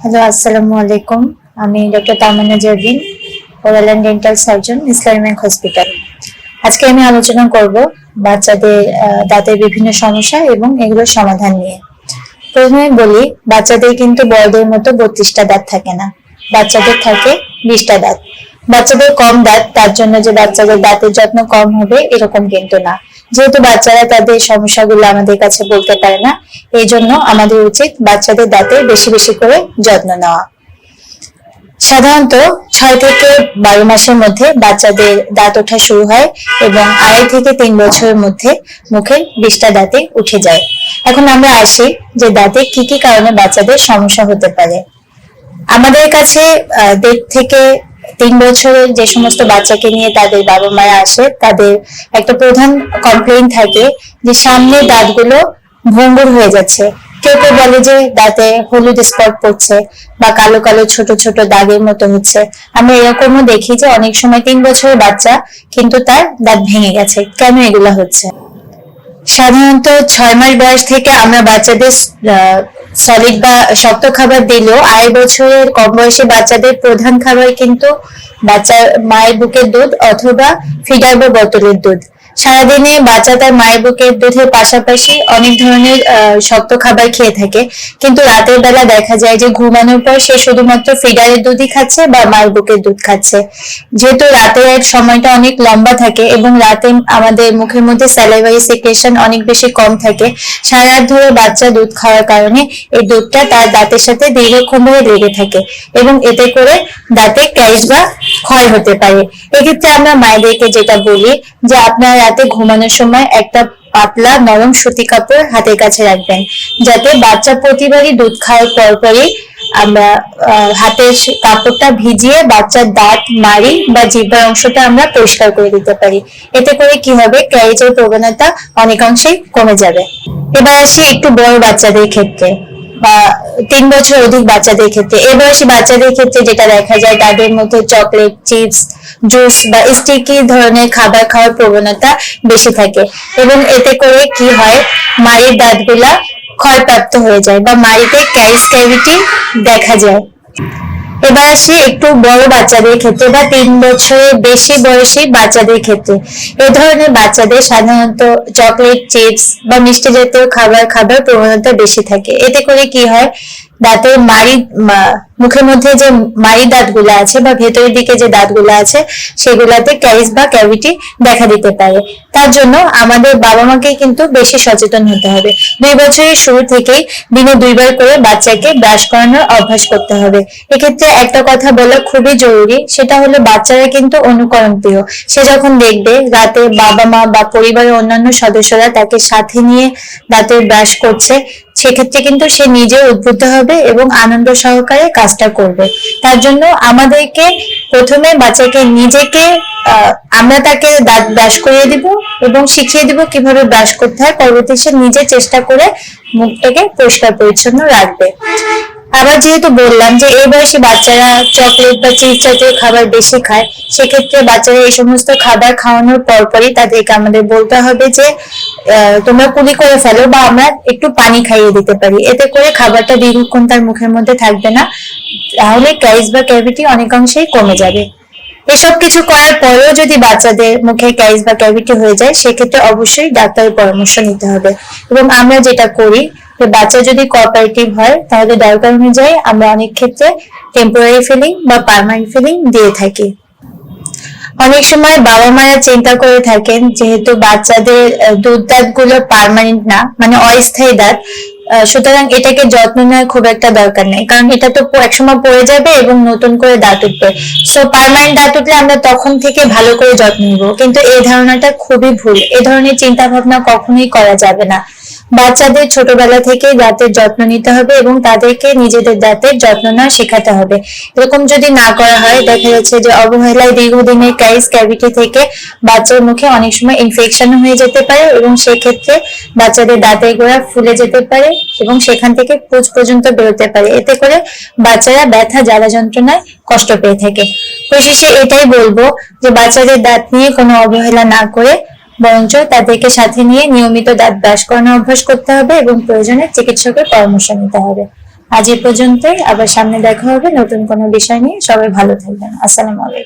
Hello আসসালামু আলাইকুম আমি doctor Tamanna Jarbin oral dental surgeon Islamic hospital আজকে আমি আলোচনা করব বাচ্চাদের দাঁতের বিভিন্ন সমস্যা এবং এগুলোর সমাধান নিয়ে। প্রথমে বলি, বাচ্চাদের কিন্তু বড়দের মতো বত্রিশটা দাঁত থাকে না। বাচ্চাদের থাকে বিশটা দাঁত। বাচ্চাদের কম দাঁত, তার জন্য যে বাচ্চাদের দাঁতের যত্ন কম হবে, এরকম কিন্তু না। যেহেতু বাচ্চারা তাদের সমস্যাগুলো আমাদের কাছে বলতে পারে না, এই জন্য আমাদের উচিত বাচ্চাদের দাঁতে বেশি বেশি করে যত্ন নেওয়া। সাধারণত ছয় থেকে বারো মাসের মধ্যে বাচ্চাদের দাঁত ওঠা শুরু হয় এবং আড়াই থেকে তিন বছরের মধ্যে মুখের বিশটা দাঁতে উঠে যায়। এখন আমরা আসি যে দাঁতে কি কি কারণে বাচ্চাদের সমস্যা হতে পারে। আমাদের কাছে দেড় থেকে তিন বছরের যে সমস্ত বাচ্চাকে নিয়ে তাদের বাবা মারা আসে, তাদের একটা প্রধান কমপ্লেন থাকে যে সামনে দাঁতগুলো ভঙ্গুর হয়ে যাচ্ছে। কেউ কেউ বলে যে দাঁতে হলুদ স্পট পড়ছে বা কালো কালো ছোট ছোট দাগের মতো হচ্ছে। আমরা এরকমও দেখি যে অনেক সময় তিন বছরের বাচ্চা কিন্তু তার দাঁত ভেঙে গেছে। কেন এগুলা হচ্ছে? সাধারণত ছয় মাস বয়স থেকে আমরা বাচ্চাদের সলিড বা শক্ত খাবার দিলেও আড়াই বছরের কম বয়সী বাচ্চাদের প্রধান খাবার কিন্তু বাচ্চার মায়ের বুকের দুধ অথবা ফিডার বা বোতলের দুধ। সারাদিনে বাচ্চা তার মায়ের বুকের দুধের পাশাপাশি অনেক ধরনের শক্ত খাবার খেয়ে থাকে। কিন্তু রাতের বেলা দেখা যায় যে ঘুমানোর পর সে শুধুমাত্র ফিডারের দুধই খাচ্ছে বা মায়ের বুকের দুধ খাচ্ছে। যেহেতু রাতের সময়টা অনেক লম্বা থাকে এবং রাতে আমাদের মুখের মধ্যে স্যালাইভারি সিক্রেশন অনেক বেশি কম থাকে, সারা রাত ধরে বাচ্চা দুধ খাওয়ার কারণে এই দুধটা তার দাঁতের সাথে দীর্ঘক্ষণ ধরে লেগে থাকে এবং এতে করে দাঁতে ক্যারিস বা ক্ষয় হতে পারে। এক্ষেত্রে আমরা মায়েদেরকে যেটা বলি যে আপনার রাতে ঘুমানোর সময় একটা পাতলা নরম সুতি কাপড় হাতের কাছে রাখবেন। যাতে বাচ্চা প্রতিবারই দুধ খাওয়ার পরপরই আমরা হাতের কাপড়টা ভিজিয়ে বাচ্চার দাঁত মারি বা জিহ্বার অংশটা আমরা পরিষ্কার করে দিতে পারি। এতে করে কি হবে? ক্যারিজের প্রবণতা অনেকাংশেই কমে যাবে। এবার আসি একটু বড় বাচ্চাদের ক্ষেত্রে। বা তিন বছর অধিক বাচ্চাদের ক্ষেত্রে, এ বয়সী বাচ্চাদের ক্ষেত্রে যেটা দেখা যায়, তাদের মধ্যে চকলেট চিপস জুস বা স্টিকি ধরনের খাবার খাওয়ার প্রবণতা বেশি থাকে। এবং এতে করে কি হয়, মাড়ির দাঁতগুলা ক্ষয়প্রাপ্ত হয়ে যায় বা মাড়িতে ক্যারিস ক্যাভিটি দেখা যায়। এবার আসি একটু বড় বাচ্চাদের ক্ষেত্রে বা তিন বছরের বেশি বয়সী বাচ্চাদের ক্ষেত্রে। এ ধরনের বাচ্চাদের সাধারণত চকলেট চিপস বা মিষ্টি জাতীয় খাবার খাবার প্রবণতা বেশি থাকে। এতে করে কি হয়? দাঁতের মাড়ি মুখের মধ্যে যে মাড়ি দাঁতগুলো আছে বা ভেতরের দিকে যে দাঁতগুলো আছে, সেগুলাতে ক্যারিস বা ক্যাভিটি দেখা দিতে পারে। তার জন্য আমাদের বাবা মাকে কিন্তু বেশি সচেতন হতে হবে। দুই বছরের শুরু থেকেই দিনে দুইবার করে বাচ্চাকে ব্রাশ করানোর অভ্যাস করতে হবে। এক্ষেত্রে একটা কথা বলা খুবই জরুরি, সেটা হলো বাচ্চারা কিন্তু অনুকরণ প্রিয় সে যখন দেখবে রাতে বাবা মা বা পরিবারের অন্যান্য সদস্যরা তাকে সাথে নিয়ে দাঁতের ব্রাশ করছে সেক্ষেত্রে কিন্তু সে নিজে উদ্বুদ্ধ হবে এবং আনন্দ সহকারে কাজটা করবে। তার জন্য আমাদেরকে প্রথমে বাচ্চাকে নিজেকে আমরা তাকে দাঁত ব্রাশ করিয়ে দিব এবং শিখিয়ে দিব কীভাবে ব্রাশ করতে হয়। পরবর্তী সে নিজে চেষ্টা করে মুখটাকে পরিষ্কার পরিচ্ছন্ন রাখবে। আবার যেহেতু বললাম যে এই বয়সে বাচ্চারা চকলেট বা চিপস জাতীয় খাবার বেশি খায়, সেক্ষেত্রে বাচ্চারা এই সমস্ত খাবার খাওয়ানোর পরপরই তাদেরকে আমাদের বলতে হবে যে তোমরা কুলি করে ফেলো বা আমরা একটু পানি খাইয়ে দিতে পারি। এতে করে খাবারটা দীর্ঘক্ষণ তার মুখের মধ্যে থাকবে না। তাহলে ক্যারিস বা ক্যাভিটি অনেকাংশেই কমে যাবে। এসব কিছু করার পরেও যদি বাচ্চাদের মুখে ক্যারিস বা ক্যাভিটি হয়ে যায়, সেক্ষেত্রে অবশ্যই ডাক্তারের পরামর্শ নিতে হবে। এবং আমরা যেটা করি যে বাচ্চা যদি কোঅপারেটিভ হয়, তাহলে দরকার অনুযায়ী আমরা অনেক ক্ষেত্রে টেম্পোরারি ফিলিং বা পার্মানেন্ট ফিলিং দিয়ে থাকি। অনেক সময় বাবা মারা চিন্তা করে থাকেন, যেহেতু বাচ্চাদের দুধ দাঁতগুলো পার্মানেন্ট না মানে অস্থায়ী দাঁত সুতরাং এটাকে যত্ন নেওয়ার খুব একটা দরকার নেই। কারণ এটা তো একসময় পড়ে যাবে এবং নতুন করে দাঁত উঠবে। সো পার্মানেন্ট দাঁত উঠলে আমরা তখন থেকে ভালো করে যত্ন নিব। কিন্তু এই ধারণাটা খুবই ভুল। এ ধরনের চিন্তা ভাবনা কখনোই করা যাবে না। বাচ্চাদের ছোটবেলা থেকে দাঁতের যত্ন নিতে হবে এবং তাদেরকে নিজেদের দাঁতের যত্ন নেওয়া শেখাতে হবে। এরকম যদি না করা হয়, দেখা যাচ্ছে যে অবহেলায় দীর্ঘদিনের ক্যারিস ক্যাভিটি থেকে বাচ্চার মুখে অনেক সময় ইনফেকশন হয়ে যেতে পারে এবং সেক্ষেত্রে বাচ্চাদের দাঁতের গোড়া ফুলে যেতে পারে এবং সেখান থেকে পুজ পর্যন্ত বেরোতে পারে। এতে করে বাচ্চারা ব্যথা, জ্বালা যন্ত্রণায় কষ্ট পেয়ে থাকে। পরিশেষে এটাই বলব যে বাচ্চাদের দাঁত নিয়ে কোনো অবহেলা না করে বরঞ্চ তাদেরকে সাথে নিয়ে নিয়মিত দাঁত ব্রাশ করানোর অভ্যাস করতে হবে এবং প্রয়োজনে চিকিৎসকের পরামর্শ নিতে হবে। আজ এ পর্যন্তই। আবার সামনে দেখা হবে নতুন কোনো বিষয় নিয়ে। সবাই ভালো থাকবেন। আসসালামু আলাইকুম।